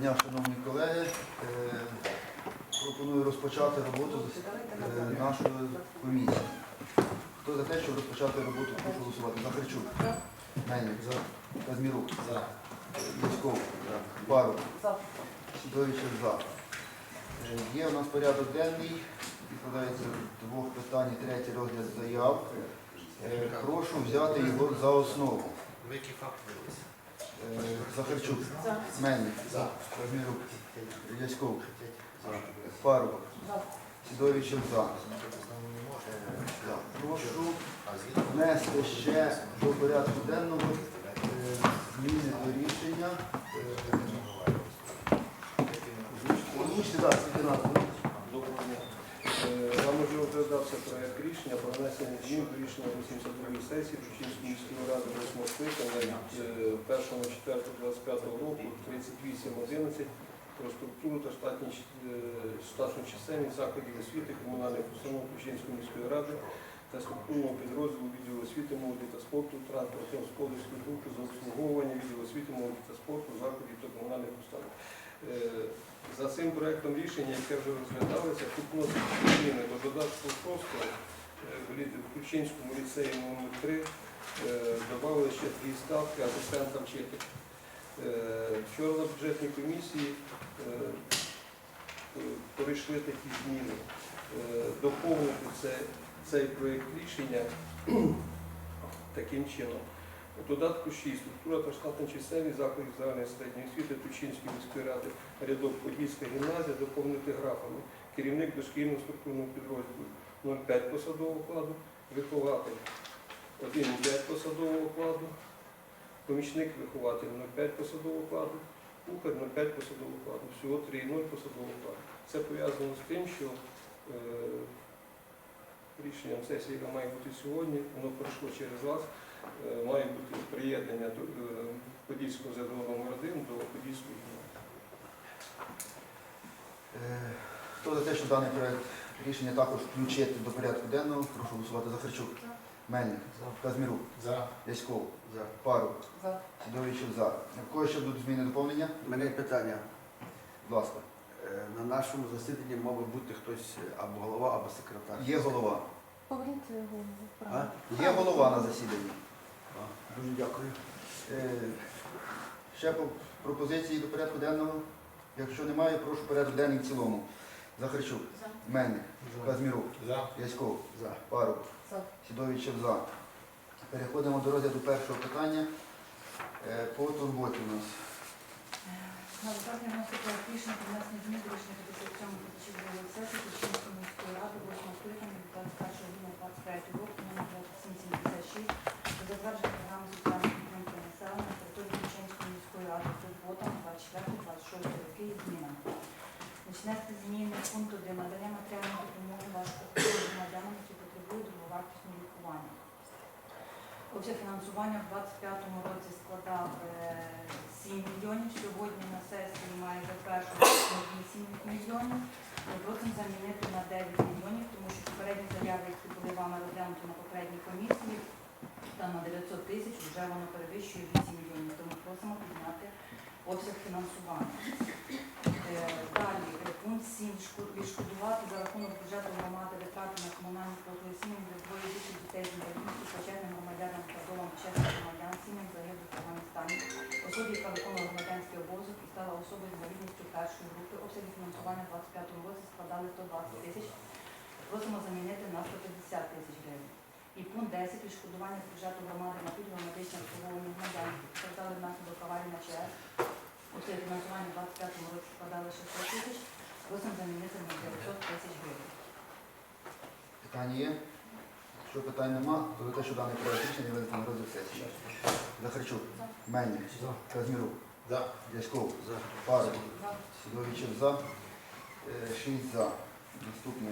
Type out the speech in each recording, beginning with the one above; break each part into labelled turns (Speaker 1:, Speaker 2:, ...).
Speaker 1: Дня, шановні колеги, Е, пропоную розпочати роботу е, нашої комісії. Хто за те, щоб розпочати роботу, прошу голосувати. Захарчук, Мельник, Казмірук, Яськов, Баров, Сідовичев за. Е, Є у нас порядок денний, відкладається двох питань, третій розгляд заяв. Прошу взяти його за основу.
Speaker 2: Ви які факти вилися?
Speaker 1: Е, Захарчук. Мельник. Розмірук. Яськов. Парубок. Сідовичів за. Прошу внести ще до порядку денного е, зміни до рішення. Е, Озвучте, так,
Speaker 3: 17. Вам уже розглядався проект рішення про внесення змін до рішення 82 сесії Чучинської міської ради 8 скликання е, 1.04.25 року 38.11 про структуру та е, штатну чисельність закладів освіти комунальних установ Чучинської міської ради та структурного підрозділу відділу освіти, молоді та спорту, транспорту, школівської групи з обслуговування відділу освіти, молоді та спорту, закладів та комунальних установ. Е, за цим проектом рішення, яке вже розглядалося, тут вносять зміни до додатку 6 е, в Ключинському ліцеї номер 3 е, додали ще дві ставки асистента вчителя. Вчора на бюджетній комісії пройшли такі зміни. Доповнити це, цей проєкт рішення таким чином. У додатку 6 структура та штатна чисельність закладів загальної середньої освіти Тучинської міської ради рядок Подільська гімназія доповнити графами. Керівник дошкільного структурного підрозділу 0,5 посадового окладу, вихователь 1,5 посадового окладу, помічник вихователь 0,5 посадового окладу, кухар 0,5 посадового окладу. Всього 3,0 посадового окладу. Це пов'язано з тим, що е, рішенням сесії, яка має бути сьогодні, воно пройшло через вас, має бути приєднання до е, Подільського ЗДО номер 1 до Подільської гімназії.
Speaker 1: Е, Хто за те, що даний проект рішення також включити до порядку денного, прошу голосувати. Захарчук, Мельник, Казмірук,
Speaker 2: За.
Speaker 1: Яськов,
Speaker 2: За.
Speaker 1: Парубок, Сідовичев за. В кого ще будуть зміни доповнення?
Speaker 4: У мене є питання.
Speaker 1: Будь ласка.
Speaker 4: Е, На нашому засіданні мав би бути хтось е, або голова, або секретар.
Speaker 1: Є голова.
Speaker 5: Поверніть голову?
Speaker 1: Є голова на засіданні.
Speaker 4: Дуже дякую.
Speaker 1: Е, Ще по- пропозиції до порядку денного? Якщо немає, прошу порядок денний в цілому. Захарчук, Мельник, Казмірук,
Speaker 2: За.
Speaker 1: Яськов,
Speaker 4: За.
Speaker 1: Парубок,
Speaker 5: За.
Speaker 1: Сідовичев за. Переходимо до розгляду першого питання. Е, По турботі у нас.
Speaker 5: На виконання проект рішення про внесення змін до рішення 57 2002 сесії Кучинської міської ради 8 скликання від 21 грудня 23 року номер 2776 про затвердження програми соціальної підтримки населення на території Кучинської міської ради турбота 24-26 роки і змінами. Внести зміни пункту, де надання матеріальної допомоги важкохворим громадянам, які потребують довговартісного лікування. Обсяг фінансування в 25-му році складав е, 7 мільйонів. Сьогодні на сесії має затверджувати 8 мільйонів. Ми просимо замінити на 9 мільйонів, тому що попередні заяви, які були вами розглянуті на попередній комісії, там на 900 тисяч вже воно перевищує 8 мільйонів. Тому просимо підняти обсяг фінансування. Е, Далі пункт 7. Відшкодувати за рахунок бюджету громади витрати на комунальні послуги сім'ям для двоє дітей дітей з інвалідністю, почесним громадянам та домам чесних громадян, сім'ям загиблих в Афганістані, особі, яка виконувала громадянський обов'язок і стала особою інвалідністю першої групи. Обсяги фінансування в 25 році складали 120 тисяч. Просимо замінити на 150 тисяч гривень. І пункт 10. Відшкодування з бюджету громади на пільгове медичне обслуговування громадян, постраждали внаслідок аварії на ЧАЕС. Обсяги фінансування в 25 році складали 600 тисяч. Просимо замінити на 900 тисяч гривень.
Speaker 1: Питання є? Якщо питань нема, то за те, що даний проект рішення винести на розгляд сесії. Захарчук, Мельник, Казмірук,
Speaker 2: За.
Speaker 1: Яськов,
Speaker 4: За.
Speaker 1: Парубок,
Speaker 5: За.
Speaker 1: Сідовичев за. Е, Шість за. Наступне.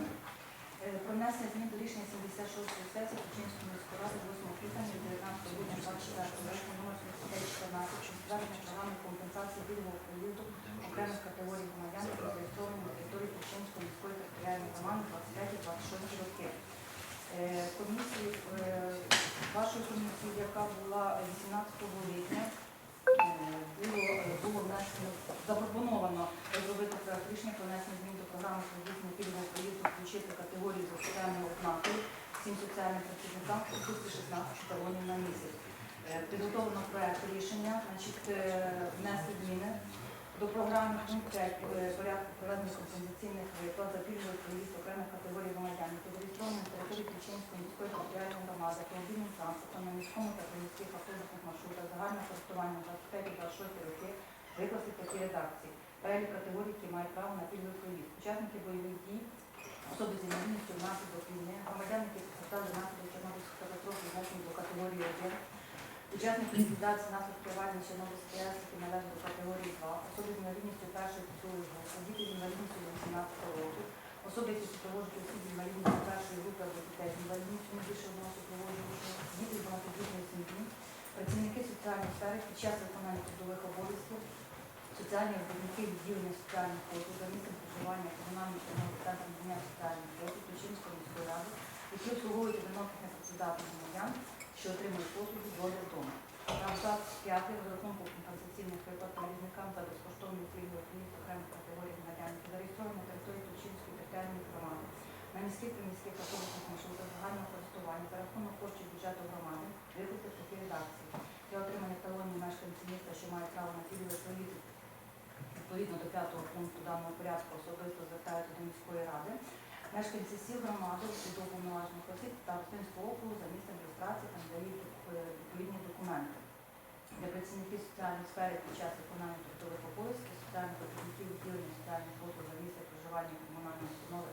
Speaker 5: Е, Про внесення змін до рішення 76-ї сесії Кучинської міської ради 8 квітня 19 грудня 24 року номер 3514 про затвердження програми компенсації пільгового проїзду окремих категорій громадян, які на території Кучинської міської територіальної громади 25-26 роки. Е, Комісії, е, вашої комісії, яка була 18 липня, було, було внесено, запропоновано програму проведення пільгового проїзду включити категорії за соціального ознакою всім соціальним працівникам у 16 талонів на місяць. Е, підготовлено проєкт рішення, значить, е, внесли зміни до програми ну, пункт е, порядку проведення компенсаційних виплат за пільговий проїзд окремих категорій громадян, які зареєстровані на території Печенської міської територіальної громади, автомобільним транспортом на міському та приміських автобусних маршрутах загального користування 25-26 роки викласти такі редакції. Перелік категорій, які мають право на пільговий проїзд. Учасники бойових дій, особи з інвалідністю внаслідок війни, громадяни, які постраждали внаслідок Чорнобильської катастрофи, внесені до категорії 1, учасники ліквідації наслідків аварії Чорнобильської АЕС, які належать до категорії 2, особи з інвалідністю першої групи, діти з інвалідністю до 18 року, особи, які супроводжують осіб з інвалідністю першої групи або дітей з інвалідністю більше одного супроводжуючого, діти з багатодітної сім'ї, працівники соціальної сфери під час виконання трудових обов'язків, соціальні робітники відділення соціальних послуг за місцем проживання комунального установи надання соціальних послуг Ключинської міської ради, які обслуговують одиноких непрацездатних громадян, що отримують послуги доля вдома. На абзац 5 розрахунку компенсаційних виплат перевізникам за безкоштовний пільговий проїзд окремих категорій громадян, які зареєстровані на території Ключинської територіальної громади, на міських приміських автобусних маршрутах загального користування за рахунок коштів бюджету громади викликати в такій редакції. Для отримання талонів мешканці 5 пункту даного порядку особисто звертаються до міської ради, мешканці сіл громади судоповноважених осіб та Ростинського округу за місцем реєстрації та надають е, відповідні документи. Для працівників соціальної сфери під час виконання трудових обов'язків, соціальних працівників відділення соціальних послуг за місце проживання комунальної установи,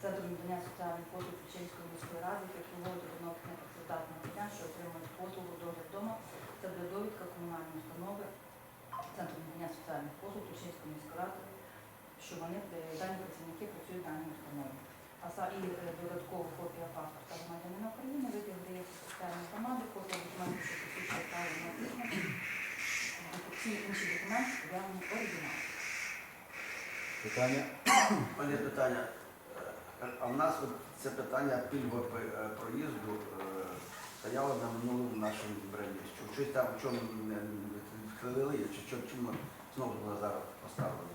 Speaker 5: центру надання соціальних послуг Печенської міської ради, які проводять до працездатного дня, що отримують послугу догляд вдома, це для довідка комунальної установи. Центру надання соціальних послуг Ключинської міської ради, що вони е, дані працівники працюють в даній установі. А са- і е, додатково копія паспорта громадянина України, витяг здається соціальної громади, копія документів, що посвідчує право на. Всі інші документи явні оригінал.
Speaker 1: Питання?
Speaker 4: Мене питання. А в нас от це питання пільгового пи- е, проїзду стояло на минулому нашому. Що щось там в чому не не відхилили, чи чому знову було зараз поставлено?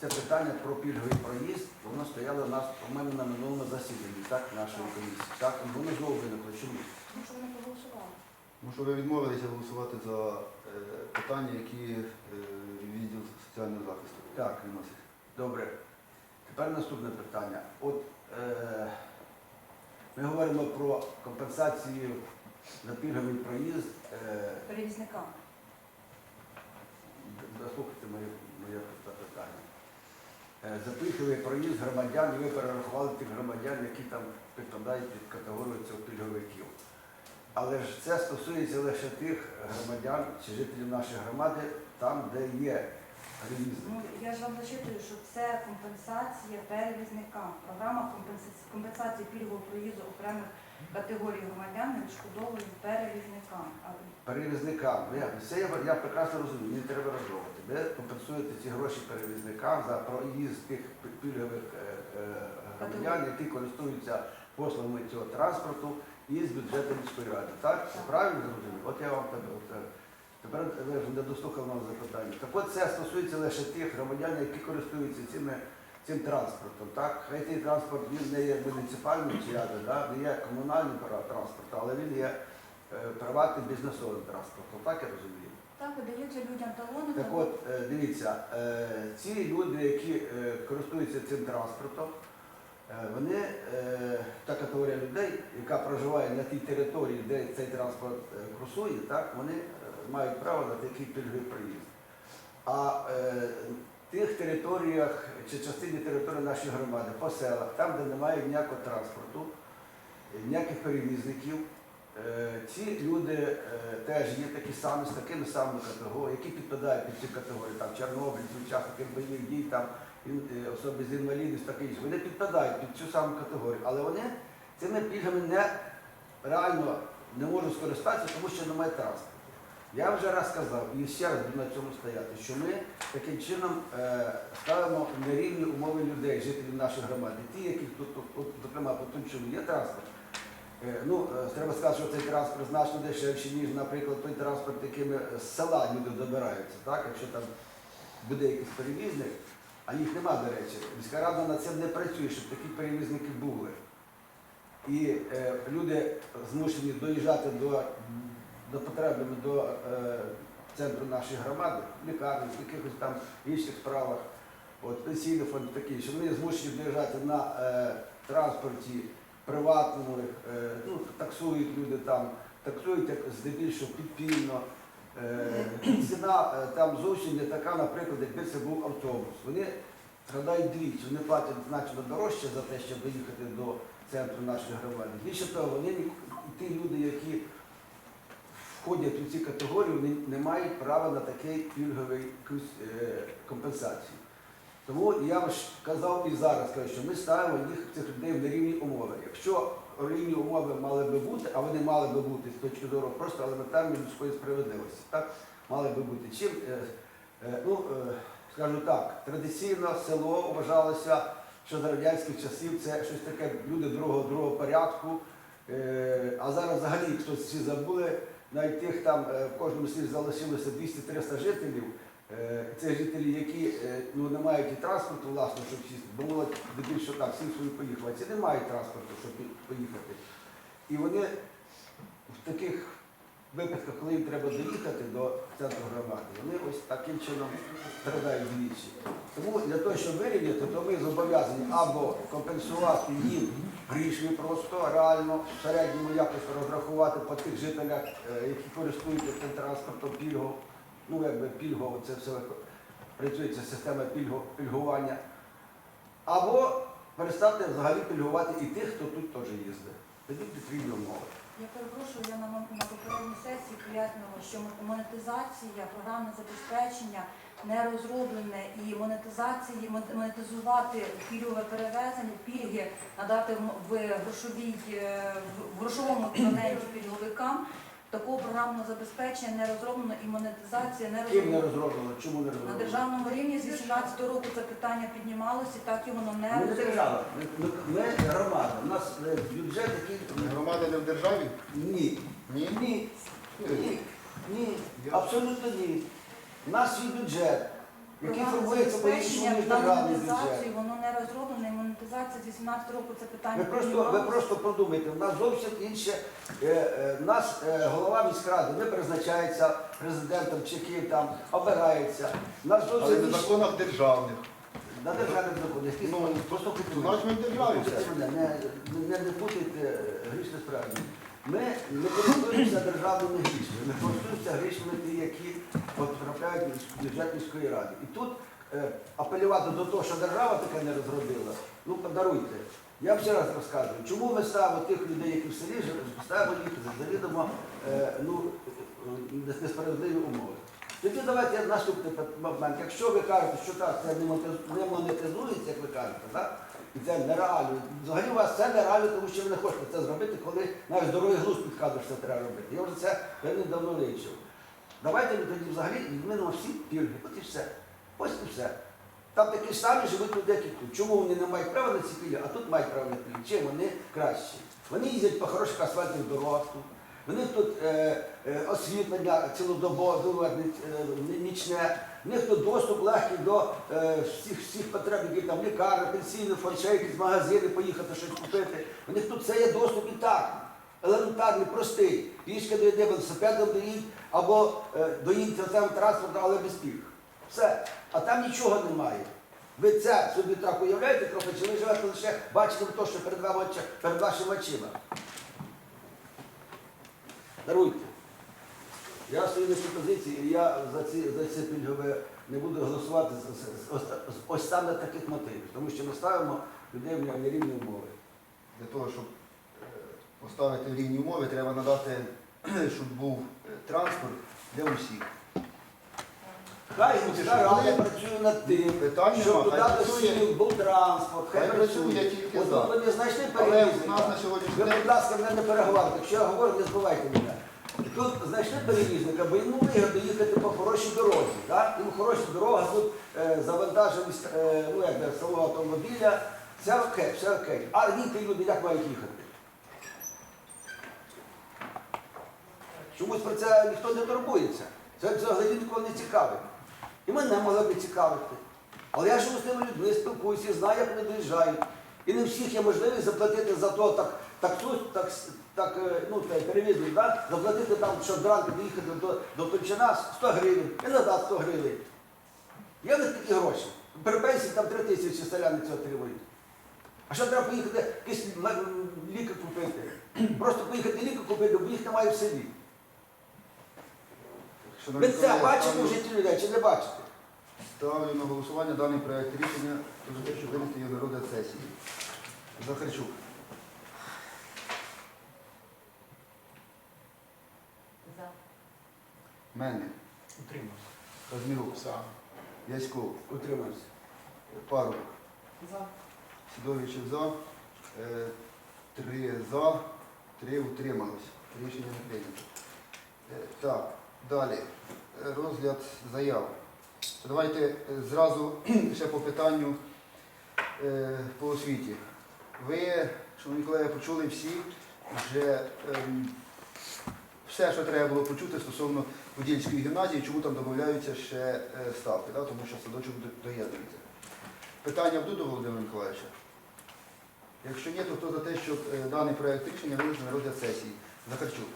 Speaker 4: Це питання про пільговий проїзд, воно стояло у нас, по-моєму, на минулому засіданні, так, нашої комісії. Так, воно знову виникло. Чому?
Speaker 5: Тому що вони проголосували.
Speaker 1: Тому що ви відмовилися голосувати за е, питання, які е, відділ соціального захисту
Speaker 4: Так.
Speaker 1: виносить.
Speaker 4: Добре. Тепер наступне питання. От е, ми говоримо про компенсацію за пільговий проїзд. Е,
Speaker 5: Перевізникам.
Speaker 4: дослухайте моє, моє питання. Е, за пільговий проїзд громадян, і ви перерахували тих громадян, які там підпадають під категорію цих пільговиків. Але ж це стосується лише тих громадян чи жителів нашої громади, там, де є.
Speaker 5: Ну, я ж вам зачитую, що це компенсація перевізникам. Програма компенсації, пільгового проїзду окремих категорій громадян не відшкодовує перевізникам.
Speaker 4: Перевізникам, ну як, це я, я прекрасно розумію, не треба розжовувати. Ви компенсуєте ці гроші перевізникам за проїзд тих пі- пільгових е, е, громадян, які користуються послугами цього транспорту із бюджету міської ради. Так? Це правильно зрозумів? От я вам тепер, от, е, тепер ви не дослухав нам запитання. Так от це стосується лише тих громадян, які користуються цими, цим транспортом. Так? Хай цей транспорт він не є муніципальним чи як, да? не є комунальним транспортом, але він є е, приватним бізнесовим транспортом. Так я розумію?
Speaker 5: Так, видаються людям талони.
Speaker 4: Так от, е, дивіться, е, ці люди, які е, користуються цим транспортом, е, вони, е, та категорія людей, яка проживає на тій території, де цей транспорт е, курсує, так, вони е, мають право на такий пільговий проїзд. А е, тих територіях чи частині території нашої громади, по селах, там, де немає ніякого транспорту, ніяких перевізників, Е, Ці люди е, теж є такі самі, з такими самими категоріями, які підпадають під ці категорії, там чорнобильці, учасники бойових дій, там е, особи з інвалідністю, таке інше. Вони підпадають під цю саму категорію, але вони цими пільгами не реально не можуть скористатися, тому що немає транспорту. Я вже раз сказав і ще раз буду на цьому стояти, що ми таким чином е, ставимо нерівні умови людей, жителів нашої громади. Ті, які тут, тут, зокрема, по Тунчину є транспорт. Е, Ну, е, треба сказати, що цей транспорт значно дешевший, ніж, наприклад, той транспорт, якими з села люди добираються. Так? Якщо там буде якийсь перевізник, а їх нема, до речі. Міська рада над цим не працює, щоб такі перевізники були. І е, люди змушені доїжджати до, до потребами до е, центру нашої громади, лікарні, в якихось там інших справах, от, пенсійний фонд такий, що вони змушені доїжджати на е, транспорті приватному, е, ну, таксують люди там, таксують як здебільшого підпільно. Е, ціна е, там зовсім не така, наприклад, якби це був автобус. Вони страдають двічі, вони платять значно дорожче за те, щоб доїхати до центру нашої громади. Більше того, вони ті люди, які входять у ці категорії, вони не мають права на такий пільговий е, компенсацію. Тому я вам казав і зараз кажу, що ми ставимо їх цих людей в нерівні умови. Якщо рівні умови мали би бути, а вони мали би бути з точки зору просто елементарної людської справедливості, так мали би бути. Чим, е, е, ну, скажу так, традиційно село вважалося, що за радянських часів це щось таке люди другого другого порядку. А зараз взагалі хтось всі забули, навіть тих там е, в кожному селі залишилося 200-300 жителів. Е, Це жителі, які е, ну, не мають і транспорту, власне, щоб сісти, бо більше так, всі свою поїхали. Ці не мають транспорту, щоб поїхати. І вони в таких випадках, коли їм треба доїхати до центру громади, вони ось таким чином страдають двічі. Тому для того, щоб вирівняти, то ми зобов'язані або компенсувати їм грішми просто реально в середньому якось розрахувати по тих жителях, е, які користуються цим транспортом пільгов, ну якби пільгово, це все працює ця система пільго- пільгування. Або перестати взагалі пільгувати і тих, хто тут теж їздить. Тоді потрібні умови.
Speaker 5: Я перепрошую, я на, на попередній сесії пояснювала, що монетизація, програмне забезпечення не розроблене і монетизації, монетизувати пільгове перевезення, пільги надати в- грошовій, е, в грошовому пільговикам. Такого програмного забезпечення не розроблено і монетизація не
Speaker 4: Ким не розроблено, чому не розроблено?
Speaker 5: На державному рівні з 18 року це питання піднімалося, так і воно не
Speaker 4: Ми не
Speaker 5: розроблено.
Speaker 4: держава, ми, ми- громада. У нас е, бюджет який.
Speaker 1: Громада не в державі?
Speaker 4: Ні.
Speaker 1: Ні?
Speaker 4: Ні. Ні. Ні. Абсолютно ні. У нас свій бюджет, який
Speaker 5: Програмне
Speaker 4: формується по
Speaker 5: забезпечення
Speaker 4: ніж
Speaker 5: на
Speaker 4: державний бюджет.
Speaker 5: монетизацію, воно не розроблене, і з 18 року це питання
Speaker 4: Ви просто, ви просто подумайте, у нас зовсім інше. Е, е, у нас е, голова міськради не призначається президентом чи ким там, обирається. У нас
Speaker 1: Але
Speaker 4: зовсім
Speaker 1: в
Speaker 4: інше.
Speaker 1: законах державних.
Speaker 4: На державних законах.
Speaker 1: Ну,
Speaker 4: Послухайте
Speaker 1: то
Speaker 4: мене.
Speaker 1: значить ми державі все.
Speaker 4: мене, Не, не, не путайте е, грішне правильним. Ми не користуємося державними грішми, ми користуємося грішми ті, які потрапляють в бюджет міської ради. І тут е, апелювати до того, що держава таке не розробила, ну подаруйте. Я ще раз розказую, чому ми ставимо тих людей, які в селі ставимо їх за завідомо е, ну, е, несправедливі умови. Тоді давайте наступний момент. Якщо ви кажете, що так, це не монетизується, як ви кажете, так? і це нереально. Взагалі у вас це нереально, тому що ви не хочете це зробити, коли навіть здоровий глузд підказує, що це треба робити. Я вже це певно давно вивчив. Давайте ми тоді взагалі відмінимо всі пільги, от і все. Ось і все. Там такі самі живуть люди, як і тут. Чому вони не мають права на ці пільги, а тут мають право на пільги? Чим вони кращі? Вони їздять по хороших асфальтних дорогах тут. В них тут е, е, освітлення цілодобове, е, нічне, в них тут доступ легкий до е, всіх, всіх потреб, які там лікарня, пенсійний фонд, якісь магазини, поїхати щось купити. У них тут все є доступ і так. Елементарний, простий. Пішки доїде, велосипедом доїдь, або е, доїдь цим транспортом, але без пільг. Все. А там нічого немає. Ви це собі так уявляєте трохи, чи ви живете лише бачите те, що перед, вами, перед вашими очима. Даруйте. Я стою на цій позиції, і я за ці, за ці пільгове не буду голосувати з, з, з- ось саме таких мотивів, тому що ми ставимо людей в нерівні умови.
Speaker 1: Для того, щоб е, поставити в рівні умови, треба надати, щоб був е, транспорт для усіх.
Speaker 4: Хай міська рада працює над тим,
Speaker 1: Питань
Speaker 4: щоб
Speaker 1: нема, хай
Speaker 4: додати
Speaker 1: працює.
Speaker 4: сил, був транспорт, хай
Speaker 1: Хай
Speaker 4: працює.
Speaker 1: працює тільки
Speaker 4: От
Speaker 1: за.
Speaker 4: ви не знайшли
Speaker 1: Але в нас на сьогоднішній
Speaker 4: Ви,
Speaker 1: день
Speaker 4: будь ласка, мене не переговорите. Якщо я говорю, не збивайте мене. Тут знайшли перевізника, бо йому вигідно їхати по хорошій дорозі. Так? Йому хороша дорога, тут е, завантаженість е, ну, як, би, самого автомобіля, все окей, все окей. А ті люди як мають їхати? Чомусь про це ніхто не турбується. Це взагалі нікого не цікавить. І мене могли б цікавити. Але я живу з тими людьми, спілкуюся, знаю, як вони доїжджають. І не всіх є можливість заплатити за то, так, таксу, так, так, е, ну, перевізник, да? заплатити там, щоб зранку доїхати до, до Тульчина 100 гривень і назад 100 гривень. Є них такі гроші. При пенсії там 3 тисячі селяни це отримують. А що треба поїхати якісь ліки купити? Просто поїхати ліки купити, бо їх немає в селі.
Speaker 1: Шановні
Speaker 4: Ви це
Speaker 1: колеги,
Speaker 4: бачите в
Speaker 1: ставлю-
Speaker 4: житті людей чи не бачите?
Speaker 1: Ставлю на голосування даний проект рішення про те, щоб винести його на розгляд сесії. Захарчук.
Speaker 5: За.
Speaker 1: Мельник.
Speaker 2: Утримався.
Speaker 1: Казмірук.
Speaker 2: За.
Speaker 1: Яськов.
Speaker 4: Утримався.
Speaker 1: Парубок.
Speaker 5: За.
Speaker 1: Сідовичів за. Е, Три за, три утрималось. Рішення не прийнято. Е, Так, далі. Е, Розгляд заяв. Давайте е, зразу ще по питанню е, по освіті. Ви, шановні колеги, почули всі вже ем, все, що треба було почути стосовно Подільської гімназії, чому там додаються ще ставки, тому що садочок доєднується. Питання будуть до Володимира Миколаївича? Якщо ні, то хто за те, щоб даний проект рішення винести на розгляд сесії? Захарчук.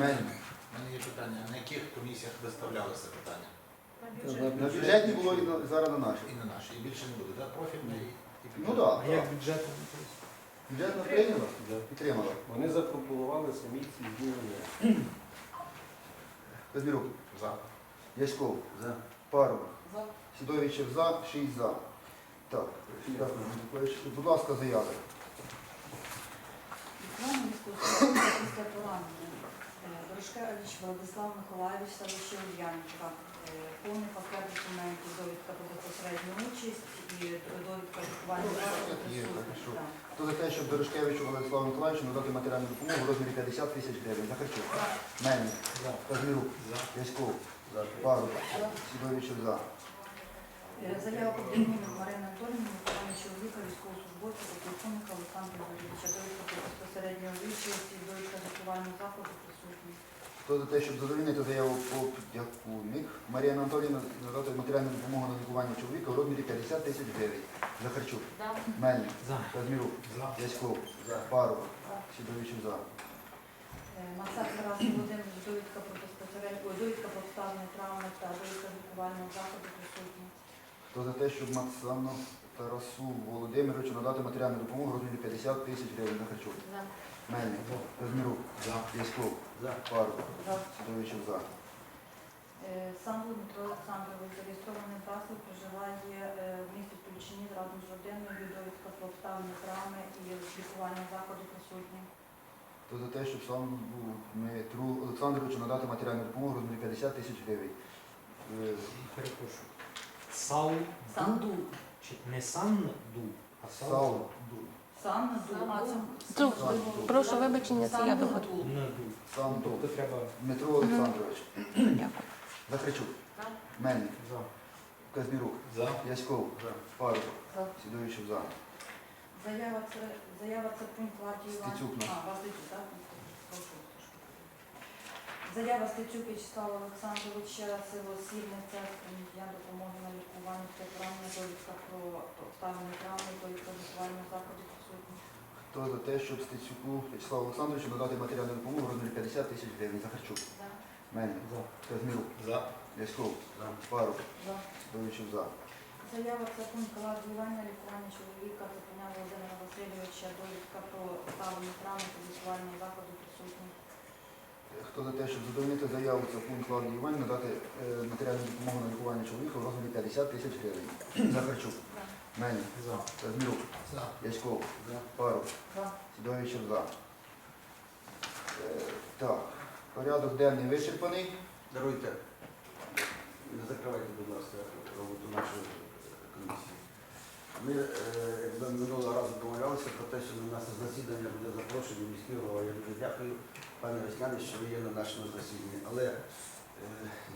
Speaker 1: Мельник.
Speaker 2: У мене є питання. На яких комісіях виставлялося питання?
Speaker 5: На
Speaker 3: На
Speaker 5: бюджет.
Speaker 1: На бюджетні було і на- зараз на нашій.
Speaker 2: І на наші. І більше не буде, так? Профільний і
Speaker 1: Ну так.
Speaker 6: А як бюджет?
Speaker 1: Бюджетна прийняла? Підтримала.
Speaker 3: Вони запропонували самі ці зміни.
Speaker 1: Казмірук.
Speaker 2: За.
Speaker 1: Яськов.
Speaker 4: За.
Speaker 1: Парубок.
Speaker 5: За.
Speaker 1: Сідовичів за, 6 за. Так, дякую, Миколаївич. Будь ласка, заяви.
Speaker 5: Відповідно міського після поранення. Володислав Владислав Миколаївич, селище Ульянівка. Е, Повний пакет документів, довідка про безпосередню участь і довідка лікування.
Speaker 1: Хто за те, щоб Дорошкевичу Владиславу Миколаївичу надати матеріальну допомогу в розмірі 50 тисяч гривень? Захарчук. Мельник. Казмірук. Яськов.
Speaker 4: За.
Speaker 1: Парубок. Сідовичів за.
Speaker 5: Заява про Деміну Марини Анатоліївни, виконання чоловіка, військовослужбовця, полковника Олександра Юрійовича, довідка про безпосередню участь і довідка лікувального закладу присутність.
Speaker 1: Хто за те, щоб задовольнити заяву по Дякуник Марія Анатоліївна надати матеріальну допомогу на лікування чоловіка в розмірі 50 тисяч гривень? Захарчук. Мельник.
Speaker 6: За.
Speaker 1: Казмірук.
Speaker 2: За.
Speaker 1: Яськов.
Speaker 4: За.
Speaker 1: Сідовичів за.
Speaker 5: Е, Тарас Володимирович, довідка про безпосередньо, довідка про обставини травми та довідка лікувального закладу присутні.
Speaker 1: Хто за те, щоб Максану Тарасу Володимировичу надати матеріальну допомогу в розмірі 50 тисяч гривень? Захарчук.
Speaker 5: За.
Speaker 1: Мельник. Казмірук.
Speaker 2: За.
Speaker 1: Яськов.
Speaker 4: За.
Speaker 1: Парубок.
Speaker 5: За.
Speaker 1: Сідовичів за.
Speaker 5: Е, Сам Дмитро Олександрович зареєстрований власник, проживає е, в місті Тульчині разом з родиною, довідка про обставини травми і лікування закладу присутні.
Speaker 1: Хто за те, щоб сам Дмитру Олександровичу надати матеріальну допомогу в розмірі 50 тисяч гривень? Е,
Speaker 6: Перепрошую. Сал.
Speaker 5: Санду.
Speaker 6: Чи не санду, а
Speaker 1: сал.
Speaker 5: Санду. А, це-. Санду.
Speaker 7: Прошу вибачення, це я
Speaker 5: Санду.
Speaker 7: доводжу.
Speaker 6: Не ду. Тобто треба
Speaker 1: Дмитро Олександрович.
Speaker 7: Дякую.
Speaker 1: Захарчук.
Speaker 5: За.
Speaker 1: Мельник.
Speaker 6: за.
Speaker 1: Казмірук.
Speaker 2: За.
Speaker 1: Яськов. Парубок.
Speaker 5: За.
Speaker 1: Сідовичів за.
Speaker 5: Заява це заява це пункт Іван.
Speaker 1: Стецюк, ну.
Speaker 5: А, вас так? Заява Стецюк Вячеслава Олександровича, село Сільне, церква, я допомоги на лікування травми, довідка про обставини травми, довідка лікування закладу присутні.
Speaker 1: Хто за те, щоб Стецюку Вячеславу Олександровичу надати матеріальну допомогу в розмірі 50 тисяч гривень? Захарчук.
Speaker 5: За.
Speaker 1: Мельник.
Speaker 6: За.
Speaker 1: Казмірук.
Speaker 2: За.
Speaker 1: Яськов.
Speaker 4: За.
Speaker 1: Парубок.
Speaker 5: За.
Speaker 1: Сідовичів за.
Speaker 5: Заява це пункт Клавдії Іванівни, лікування чоловіка, Запиня Володимира Васильовича, довідка про обставини травми та лікування закладу присутні.
Speaker 1: Хто за те, щоб задовольнити заяву це пункт Клавдії Іванівни, надати е, матеріальну допомогу на лікування чоловіка в розмірі 50 тисяч гривень? Захарчук.
Speaker 5: За.
Speaker 1: Мельник.
Speaker 6: За.
Speaker 1: Казмірук.
Speaker 2: За.
Speaker 1: Яськов.
Speaker 4: За.
Speaker 1: Парубок.
Speaker 5: За.
Speaker 1: Сідовичів за. Е, Так, порядок денний вичерпаний.
Speaker 4: Даруйте. Не закривайте, будь ласка, роботу нашої комісії. Ми е, якби минулого разу домовлялися про те, що на наше засідання буде запрошений міський голова. Я дуже дякую, пане Весняне, що ви є на нашому засіданні. Але е,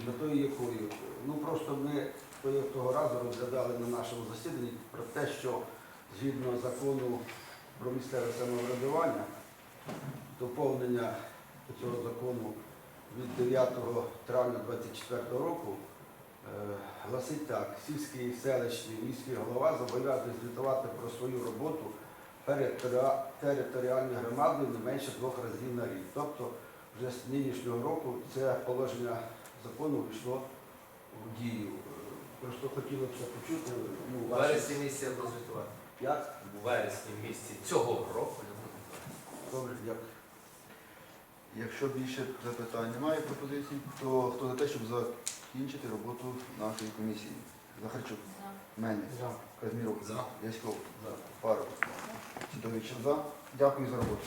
Speaker 4: метою якою? Ну просто ми того разу розглядали на нашому засіданні про те, що згідно закону про місцеве самоврядування, доповнення цього закону від 9 травня 2024 року е, гласить так. Сільський, селищний, міський голова зобов'язаний звітувати про свою роботу територіальною громадою не менше двох разів на рік. Тобто вже з нинішнього року це положення закону війшло в дію. Просто хотіло б це почути. Ну,
Speaker 7: У
Speaker 4: ваші-
Speaker 7: вересні місяці я буду.
Speaker 4: Як?
Speaker 7: У вересні місяці цього року я буду.
Speaker 4: Добре, дякую.
Speaker 1: Якщо більше запитань немає пропозицій, то хто за те, щоб закінчити роботу нашої комісії? Захарчук,
Speaker 5: За.
Speaker 1: Мельник,
Speaker 6: За.
Speaker 1: Казмірук,
Speaker 2: За.
Speaker 1: Яськов,
Speaker 7: За.
Speaker 1: Паров, Сідович за. Дякую за роботу.